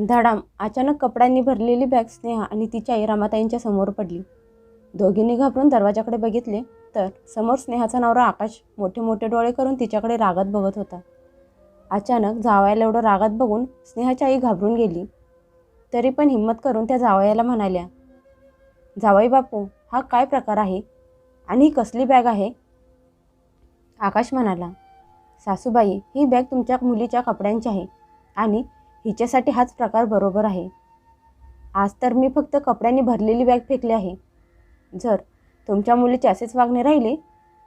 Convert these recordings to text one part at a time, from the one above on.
धडाम अचानक कपड्यांनी भरलेली बॅग स्नेहा आणि तिच्या आई रामाताईंच्या समोर पडली. दोघींनी घाबरून दरवाजाकडे बघितले तर समोर स्नेहाचा नवरा आकाश मोठे मोठे डोळे करून तिच्याकडे रागात बघत होता. अचानक जावयाला एवढं रागात बघून स्नेहाची आई घाबरून गेली. तरी पण हिंमत करून त्या जावयाला म्हणाल्या जावई बापू हा काय प्रकार आहे? आणि ही कसली बॅग आहे? आकाश म्हणाला सासूबाई ही बॅग तुमच्या मुलीच्या कपड्यांची आहे आणि हिच्यासाठी हाच प्रकार बरोबर आहे. आज तर मी फक्त कपड्यांनी भरलेली बॅग फेकली आहे. जर तुमच्या मुलीचे असेच वागणे राहिले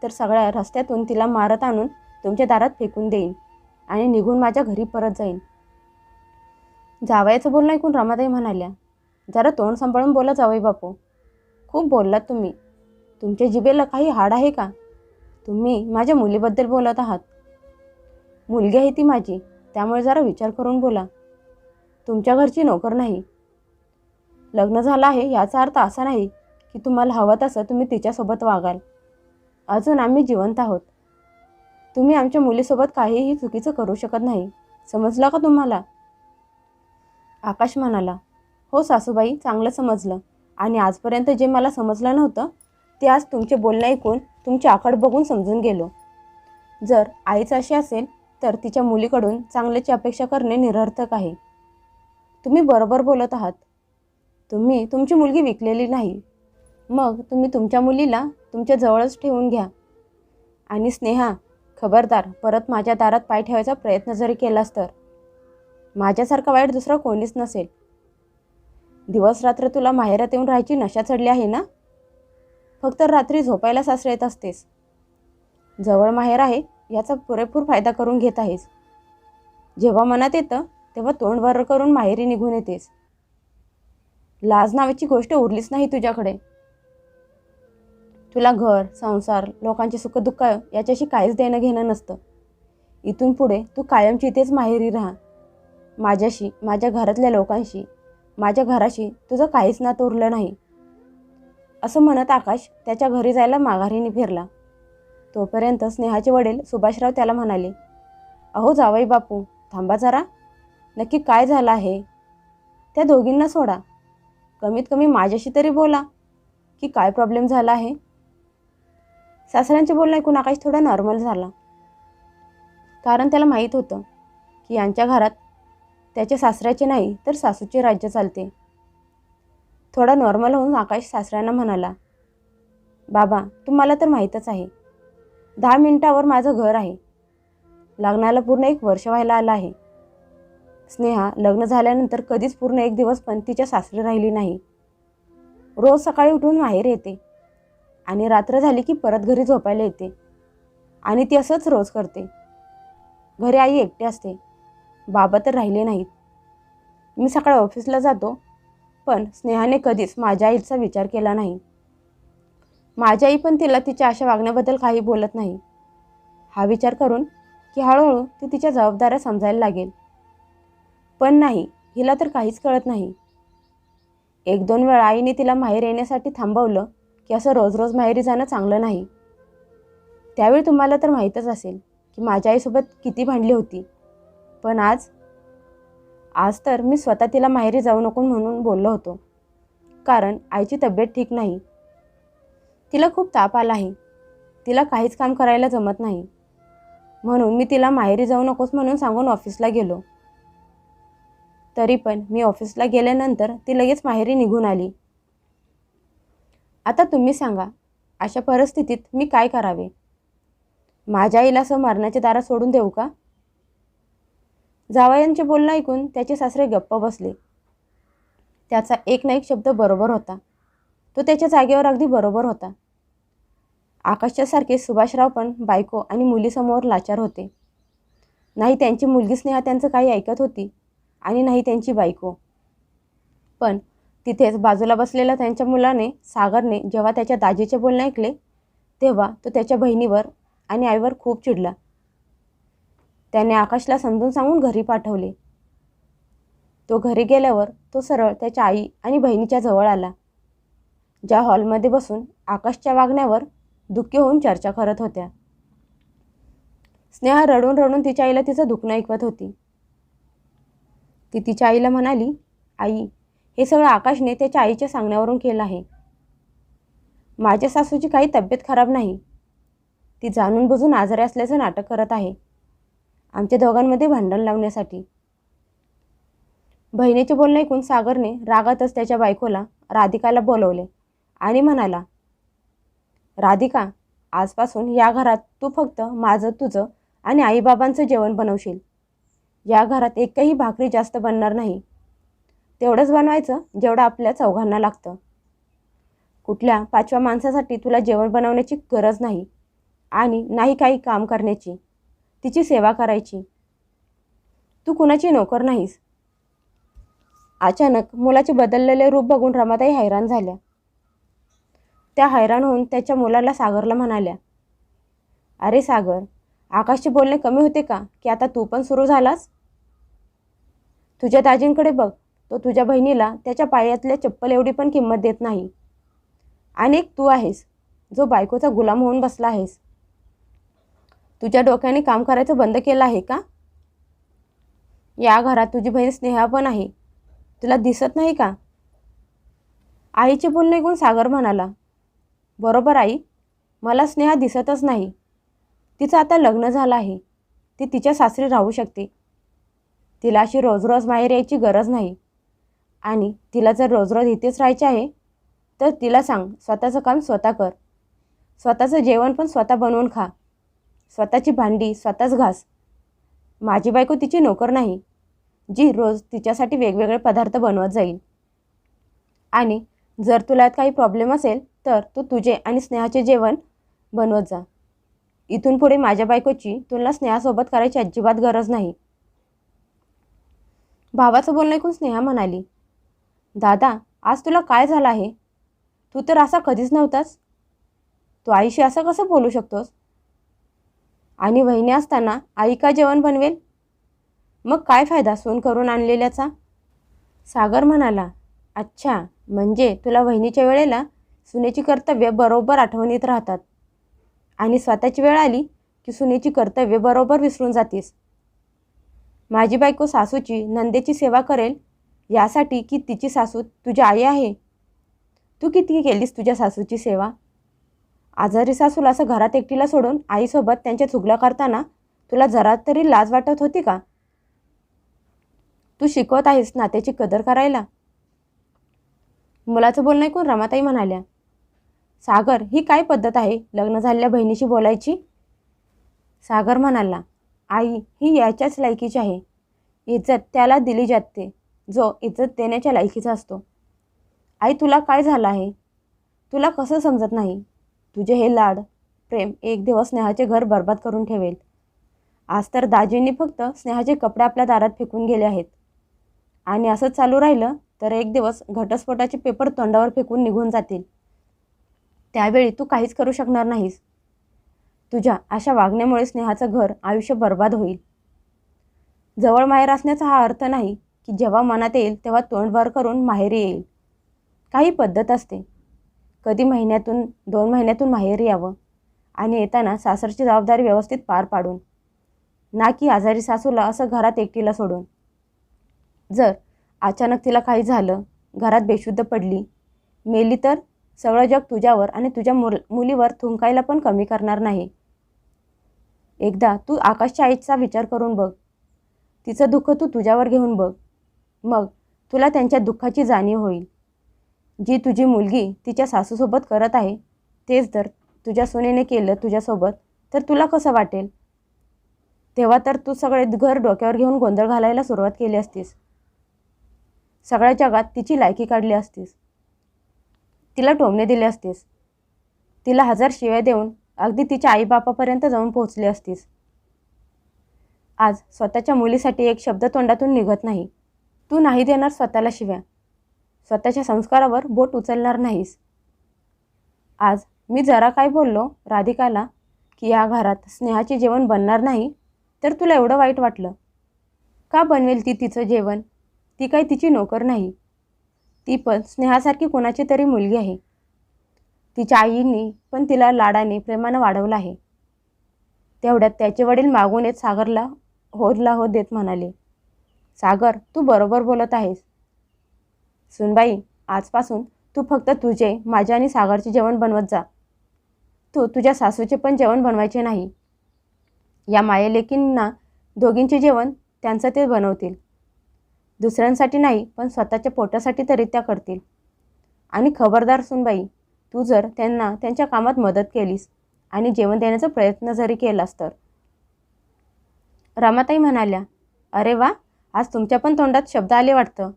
तर सगळ्या रस्त्यातून तिला मारत आणून तुमच्या दारात फेकून देईन आणि निघून माझ्या घरी परत जाईन. जावयाचं बोलणं ऐकून रमाताई म्हणाल्या जरा तोंड सांभाळून बोला जावई बापू. खूप बोललात तुम्ही. तुमच्या जिभेला काही हाड आहे का? तुम्ही माझ्या मुलीबद्दल बोलत आहात. मुलगी आहे ती माझी त्यामुळे जरा विचार करून बोला. तुमच्या घरची नोकर नाही. लग्न झालं आहे याचा अर्थ असा नाही की तुम्हाला हवं तसं तुम्ही तिच्यासोबत वागाल. अजून आम्ही जिवंत आहोत. तुम्ही आमच्या मुलीसोबत काहीही चुकीचं करू शकत नाही. समजलं का तुम्हाला? आकाश म्हणाला हो सासूबाई चांगलं समजलं. आणि आजपर्यंत जे मला समजलं नव्हतं ते आज तुमचे बोलणे ऐकून तुमची आकड बघून समजून गेलो. जर आईच अशी असेल तर तिच्या मुलीकडून चांगल्याची अपेक्षा करणे निरर्थक आहे. तुम्ही बरोबर बोलत आहात. तुम्ही तुमची मुलगी विकलेली नाही. मग तुम्ही तुमच्या मुलीला तुमच्या जवळच ठेवून घ्या. आणि स्नेहा खबरदार परत माझ्या दारात पाय ठेवायचा प्रयत्न जरी केलास तर. माझ्यासारखा वाईट दुसरा कोणीच नसेल. दिवस रात्र तुला माहेरात येऊन राहायची नशा चढली आहे ना? फक्त रात्री झोपायला सासरे येत असतेस. जवळ माहेर आहे याचा पुरेपूर फायदा करून घेत आहेस. जेव्हा मनात येतं तेव्हा तोंड वर करून माहेरी निघून येतेस. लाज नावाची गोष्ट उरलीच नाही तुझ्याकडे. तुला घर संसार लोकांचे सुखदुःख याच्याशी काहीच देणं घेणं नसतं. इथून पुढे तू कायमची इथेच माहेरी राहा. माझ्याशी माझ्या घरातल्या लोकांशी माझ्या घराशी तुझं काहीच नातं उरलं नाही. असं म्हणत आकाश त्याच्या घरी जायला माघारीने फिरला. तोपर्यंत स्नेहाचे वडील सुभाषराव त्याला म्हणाले अहो जावई बापू थांबा जरा. नक्की काय झालं आहे? त्या दोघींना सोडा. कमीत कमी माझ्याशी तरी बोला की काय प्रॉब्लेम झाला आहे? सासऱ्यांचे बोलणं ऐकून आकाश थोडा नॉर्मल झाला. कारण त्याला माहीत होतं की यांच्या घरात त्याच्या सासऱ्याचे नाही तर सासूचे राज्य चालते. थोडा नॉर्मल होऊन आकाश सासऱ्यांना म्हणाला बाबा तुम्हाला तर माहीतच आहे. दहा मिनिटावर माझं घर आहे. लग्नाला पूर्ण एक वर्ष व्हायला आलं आहे. स्नेहा लग्न झाल्यानंतर कधीच पूर्ण एक दिवस पण तिच्या सासरी राहिली नाही. रोज सकाळी उठून माहेर येते आणि रात्र झाली की परत घरी झोपायला येते आणि ती असंच रोज करते. घरी आई एकटी असते. बाबा तर राहिले नाहीत. मी सकाळी ऑफिसला जातो पण स्नेहाने कधीच माझ्या आईचा विचार केला नाही. माझी आई पण तिला तिच्या अशा वागण्याबद्दल काही बोलत नाही. हा विचार करून की हळूहळू ती तिच्या जबाबदाऱ्या समजायला लागेल. पण नाही हिला तर काहीच कळत नाही. एक दोन वेळा आईने तिला माहेर येण्यासाठी थांबवलं की असं रोज रोज माहेरी जाणं चांगलं नाही. त्यावेळी तुम्हाला तर माहीतच असेल की माझ्या आईसोबत किती भांडली होती. पण आज आज तर मी स्वतः तिला माहेरी जाऊ नको म्हणून बोललो होतो. कारण आईची तब्येत ठीक नाही. तिला खूप ताप आला आहे. तिला काहीच काम करायला जमत नाही. म्हणून मी तिला माहेरी जाऊ नकोस म्हणून सांगून ऑफिसला गेलो. तरी पण मी ऑफिसला गेल्यानंतर ती लगेच माहेरी निघून आली. आता तुम्ही सांगा अशा परिस्थितीत मी काय करावे? माझ्या आईला असं मरणाच्या दारा सोडून देऊ का? जावयांचे बोलणं ऐकून त्याचे सासरे गप्प बसले. त्याचा एक ना एक शब्द बरोबर होता. तो त्याच्या जागेवर अगदी बरोबर होता. आकाशच्यासारखे सुभाषराव पण बायको आणि मुलीसमोर लाचार होते. नाही त्यांची मुलगी स्नेहा त्यांचं काही ऐकत होती. आणि नाही त्यांची बायको. पण तिथेच बाजूला बसलेल्या त्यांच्या मुलाने सागरने जेव्हा त्याच्या दाजीचे बोलणे ऐकले तेव्हा तो त्याच्या बहिणीवर आणि आईवर खूप चिडला. त्याने आकाशला समजून सांगून घरी पाठवले. तो घरी गेल्यावर तो सरळ त्याच्या आई आणि बहिणीच्या जवळ आला. ज्या हॉलमध्ये बसून आकाशच्या वागण्यावर दुःखी होऊन चर्चा करत होत्या. स्नेहा रडून रडून तिच्या आईला तिचं दुखणं ऐकवत होती. ती तिच्या आईला म्हणाली आई हे सगळं आकाशने त्याच्या आईच्या सांगण्यावरून केलं आहे. माझ्या सासूची काही तब्येत खराब नाही. ती जाणून बुजून आजारी असल्याचं नाटक करत आहे. आमच्या दोघांमध्ये भांडण लावण्यासाठी. बहिणीचे बोलणे ऐकून सागरने रागातच त्याच्या बायकोला राधिकाला बोलवले आणि म्हणाला राधिका आजपासून या घरात तू फक्त माझं तुझं आणि आईबाबांचं जेवण बनवशील. या घरात एकही भाकरी जास्त बनणार नाही. तेवढंच बनवायचं जेवढं आपल्या चौघांना लागतं. कुठल्या पाचव्या माणसासाठी तुला जेवण बनवण्याची गरज नाही आणि नाही काही काम करण्याची तिची सेवा करायची. तू कुणाची नोकर नाहीस. अचानक मुलाचे बदललेले रूप बघून रमाताई हैराण झाल्या. त्या हैराण होऊन त्याच्या मुलाला सागरला म्हणाल्या अरे सागर आकाशचे बोलणे कमी होते का? की आता तू पण सुरू झालास? तुझ्या दाजींकडे बघ. तो तुझ्या बहिणीला त्याच्या पायातल्या चप्पल एवढी पण किंमत देत नाही. आणि एक तू आहेस. जो बायकोचा गुलाम होऊन बसला आहेस. तुझ्या डोक्याने काम करायचं बंद केलं आहे का? या घरात तुझी बहीण स्नेहा पण आहे. तुला दिसत नाही का? आईचे बोलणे ऐकून सागर म्हणाला. बरोबर आई मला स्नेहा दिसतच नाही. तिचं आता लग्न झालं आहे. ती तिच्या सासरी राहू शकते. तिला अशी रोज रोज बाहेर यायची गरज नाही. आणि तिला जर रोज रोज इथेच राहायचे आहे तर तिला सांग स्वतःचं काम स्वतः कर. स्वतःचं जेवण पण स्वतः बनवून खा. स्वतःची भांडी स्वतःच घास. माझी बायको तिची नोकर नाही जी रोज तिच्यासाठी वेगवेगळे पदार्थ बनवत जाईल. आणि जर तुला काही प्रॉब्लेम असेल तर तू तुझे आणि स्नेहाचे जेवण बनवत जा. इथून पुढे माझ्या बायकोची तुला स्नेहासोबत करायची अजिबात गरज नाही. भावाचं बोलणं ऐकून स्नेहा म्हणाली दादा आज तुला काय झालं आहे? तू तर असा कधीच नव्हतास. तू आईशी असं कसं बोलू शकतोस? आणि वहिनी असताना आई का जेवण बनवेल? मग काय फायदा सोन करून आणलेल्याचा? सागर म्हणाला अच्छा म्हणजे तुला वहिनीच्या वेळेला सुनेची कर्तव्य बरोबर आठवणीत राहतात. आणि स्वतःची वेळ आली की सुनेची कर्तव्य बरोबर विसरून जातीस. माझी बायको सासूची नंदेची सेवा करेल यासाठी की तिची सासू तुझी आई आहे? तू किती केलीस तुझ्या सासूची सेवा? आजारी सासूला असं घरात एकटीला सोडून आईसोबत त्यांच्या चुगल्या करताना तुला जरा तरी लाज वाटत होती का? तू शिकवत आहेस नात्याची कदर करायला. मुलाचं बोलणं ऐकून रमाताई म्हणाल्या सागर ही काय पद्धत आहे? लग्न झालेल्या बहिणीशी बोलायची? सागर म्हणाला आई ही याच्याच लायकीची आहे. इज्जत त्याला दिली जाते. जो इज्जत देण्याच्या लायकीचा असतो. आई तुला काय झालं आहे? तुला कसं समजत नाही? तुझे हे लाड प्रेम एक दिवस स्नेहाचे घर बर्बाद करून ठेवेल. आज तर दाजींनी फक्त स्नेहाचे कपडे आपल्या दारात फेकून गेले आहेत. आणि असंच चालू राहिलं तर एक दिवस घटस्फोटाचे पेपर तोंडावर फेकून निघून जातील. त्यावेळी तू काहीच करू शकणार नाहीस. तुझ्या अशा वागण्यामुळे स्नेहाचं घर आयुष्य बर्बाद होईल. जवळ माहेर असण्याचा हा अर्थ नाही की जेव्हा मनात येईल तेव्हा तोंडवर करून माहेरी येईल. काही पद्धत असते. कधी महिन्यातून दोन महिन्यातून माहेरी यावं आणि येताना सासरची जबाबदारी व्यवस्थित पार पाडून ना की आजारी सासूला असं घरात एकटीला सोडून. जर अचानक तिला काही झालं घरात बेशुद्ध पडली मेली तर? सगळं जग तुझ्यावर आणि तुझ्या मुल मुलीवर थुंकायला पण कमी करणार नाही. एकदा तू आकाशच्या आईचा विचार करून बघ. तिचं दुःख तू तुझ्यावर घेऊन बघ. मग तुला त्यांच्या दुःखाची जाणीव होईल. जी तुझी मुलगी तिच्या सासूसोबत करत आहे तेच जर तुझ्या सुनेने केलं तुझ्यासोबत तर तुला कसं वाटेल? तेव्हा तर तू सगळे घर डोक्यावर घेऊन गोंधळ घालायला सुरुवात केली असतीस. सगळ्या जगात तिची लायकी काढली असतीस. तिला टोमणे दिले असतीस. तिला हजार शिव्या देऊन अगदी तिच्या आईबापापर्यंत जाऊन पोहोचली असतीस. आज स्वतःच्या मुलीसाठी एक शब्द तोंडातून निघत नाही. तू नाही देणार स्वतःला शिव्या. स्वतःच्या संस्कारावर बोट उचलणार नाहीस. आज मी जरा काय बोललो राधिकाला की या घरात स्नेहाचे जेवण बनणार नाही तर तुला एवढं वाईट वाटलं. का बनवेल ती तिचं जेवण? ती काही तिची नोकर नाही. ती पण स्नेहासारखी कोणाची तरी मुलगी आहे. तिच्या आईनी पण तिला लाडाने प्रेमानं वाढवलं आहे. तेवढ्यात त्याचे वडील मागून येत सागरला होरला हो देत म्हणाले सागर तू बरोबर बोलत आहेस. सुनबाई आजपासून तू फक्त तुझे माझे आणि सागरचे जेवण बनवत जा. तू तुझ्या सासूचे पण जेवण बनवायचे नाही. या मायालेकींना दोघींचे जेवण त्यांचं ते बनवतील. दुसऱ्यांसाठी नाही पण स्वतःच्या पोटासाठी तरी त्या करतील. आणि खबरदार सुनबाई तू जर त्यांना त्यांच्या कामात मदत केलीस आणि जेवण देण्याचा प्रयत्न जरी केलास तर. रमाताई म्हणाल्या अरे वा आज तुमच्या पण तोंडात शब्द आले वाटतं.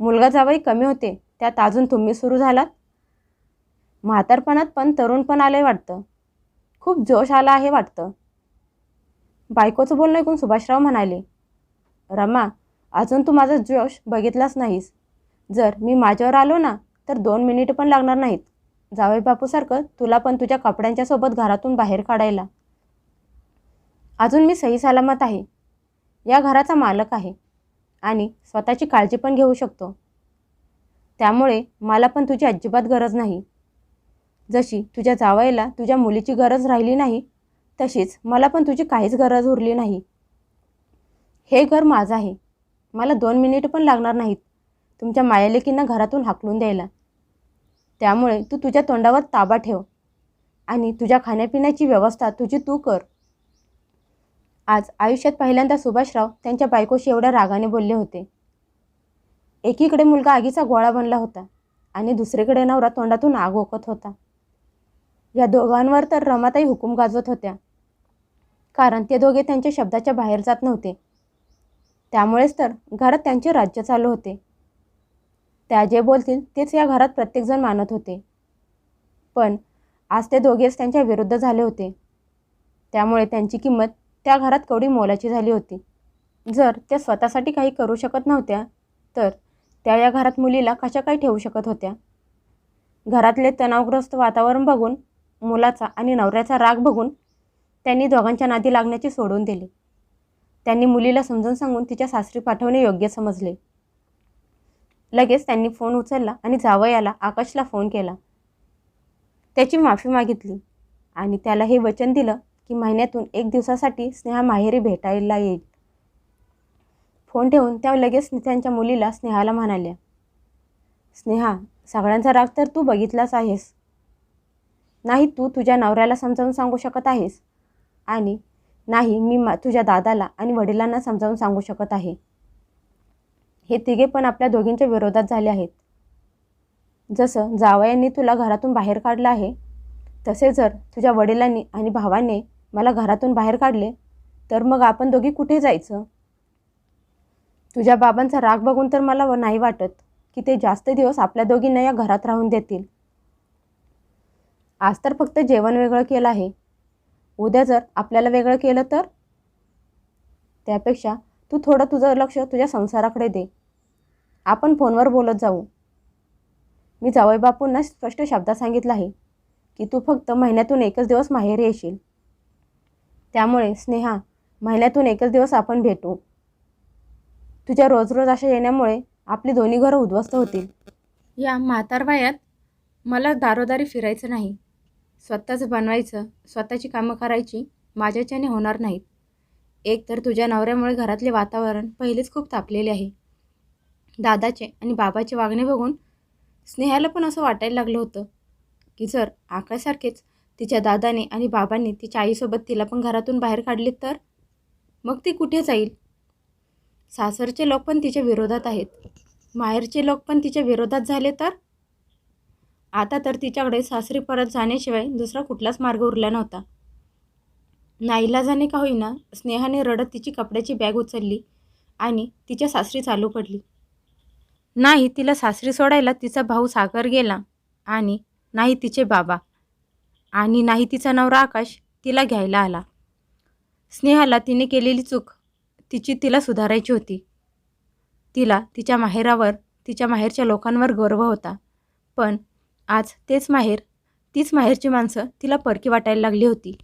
मुलगा जावई कमी होते त्यात अजून तुम्ही सुरू झालात? म्हातारपणात पण तरुण पण आलंय वाटतं. खूप जोश आला आहे वाटतं. बायकोचं बोलणं ऐकून सुभाषराव म्हणाले रमा अजून तू माझा जोश बघितलाच नाहीस. जर मी माझ्यावर आलो ना तर दोन मिनिट पण लागणार नाहीत. जावई बापूसारखं तुला पण तुझ्या कपड्यांच्या सोबत घरातून बाहेर काढायला. अजून मी सही सलामत आहे. या घराचा मालक आहे. आणि स्वतःची काळजी पण घेऊ शकतो. त्यामुळे मला पण तुझी अजिबात गरज नाही. जशी तुझ्या जावयाला तुझ्या मुलीची गरज राहिली नाही तशीच मला पण तुझी काहीच गरज उरली नाही. हे घर माझं आहे. मला दोन मिनिट पण लागणार नाहीत. तुमच्या मायालेकींना घरातून हाकलून द्यायला. त्यामुळे तू तुझ्या तोंडावर ताबा ठेव आणि तुझ्या खाण्यापिण्याची व्यवस्था तुझी तू कर. आज आयुष्यात पहिल्यांदा सुभाषराव त्यांच्या बायकोशी एवढ्या रागाने बोलले होते. एकीकडे मुलगा आगीचा गोळा बनला होता आणि दुसरीकडे नवरा तोंडातून आग ओकत होता. या दोघांवर तर रमाताई हुकूम गाजवत होत्या. कारण ते दोघे त्यांच्या शब्दाच्या बाहेर जात नव्हते. त्यामुळेच तर घरात त्यांचे राज्य चालू होते. त्या जे बोलतील तेच या घरात प्रत्येकजण मानत होते. पण आज ते दोघेच त्यांच्या विरुद्ध झाले होते. त्यामुळे त्यांची किंमत त्या घरात कवडी मोलाची झाली होती. जर त्या स्वतःसाठी काही करू शकत नव्हत्या तर त्या या घरात मुलीला कशा काही ठेवू शकत होत्या? घरातले तणावग्रस्त वातावरण बघून मुलाचा आणि नवऱ्याचा राग बघून त्यांनी दोघांच्या नादी लागण्याचे सोडून दिली. त्यांनी मुलीला समजून सांगून तिच्या सासरी पाठवणे योग्य समजले. लगेच त्यांनी फोन उचलला आणि जावयाला आकाशला फोन केला. त्याची माफी मागितली आणि त्याला हे वचन दिलं की महिन्यातून एक दिवसासाठी स्नेहा माहेरी भेटायला येईल. फोन ठेवून त्या लगेच त्यांच्या मुलीला स्नेहाला म्हणाल्या स्नेहा सगळ्यांचा राग तर तू बघितलाच आहेस. नाही तू तुझ्या नवऱ्याला समजावून सांगू शकत आहेस. आणि नाही मी मा तुझ्या दादाला आणि वडिलांना समजावून सांगू शकत आहे. हे तिघे पण आपल्या दोघींच्या विरोधात झाले आहेत. जसं जावयांनी तुला घरातून बाहेर काढलं आहे तसे जर तुझ्या वडिलांनी आणि भावाने मला घरातून बाहेर काढले तर मग आपण दोघी कुठे जायचं? तुझ्या बाबांचा राग बघून तर मला नाही वाटत की ते जास्त दिवस आपल्या दोघींना या घरात राहून देतील. आज तर फक्त जेवण वेगळं केलं आहे. उद्या जर आपल्याला वेगळं केलं तर? त्यापेक्षा तू थोडं तुझं लक्ष तुझ्या संसाराकडे दे. आपण फोनवर बोलत जाऊ. मी जावई बापूंना स्पष्ट शब्दात सांगितलं आहे की तू फक्त महिन्यातून एकच दिवस माहेर येशील. त्यामुळे स्नेहा महिन्यातून एकच दिवस आपण भेटू. तुझ्या रोज रोज अशा येण्यामुळे आपली दोन्ही घरं उद्ध्वस्त होतील. या म्हातार वयात मला दारोदारी फिरायचं नाही. स्वतःच बनवायचं स्वतःची कामं करायची माझ्याच्याने होणार नाहीत. एक तर तुझ्या नवऱ्यामुळे घरातले वातावरण पहिलेच खूप तापलेले आहे. दादाचे आणि बाबाचे वागणे बघून स्नेहाला पण असं वाटायला लागलं होतं की जर आकाशासारखेच तिच्या दादाने आणि बाबांनी तिच्या आईसोबत तिला पण घरातून बाहेर काढले तर? मग ती कुठे जाईल? सासरचे लोक पण तिच्या विरोधात आहेत. माहेरचे लोक पण तिच्या विरोधात झाले तर? आता तर तिच्याकडे सासरी परत जाण्याशिवाय दुसरा कुठलाच मार्ग उरला नव्हता. नाईलाजाने का होईना स्नेहाने रडत तिची कपड्याची बॅग उचलली आणि तिच्या सासरी चालू पडली. नाही तिला सासरी सोडायला तिचा भाऊ सागर गेला आणि नाही तिचे बाबा आणि नाही तिचा नवरा आकाश तिला घ्यायला आला. स्नेहाला तिने केलेली चूक तिची तिला सुधारायची होती. तिला तिच्या माहेरावर तिच्या माहेरच्या लोकांवर गर्व होता. पण आज तेच माहेर तीच माहेरची माणसं तिला परकी वाटायला लागली होती.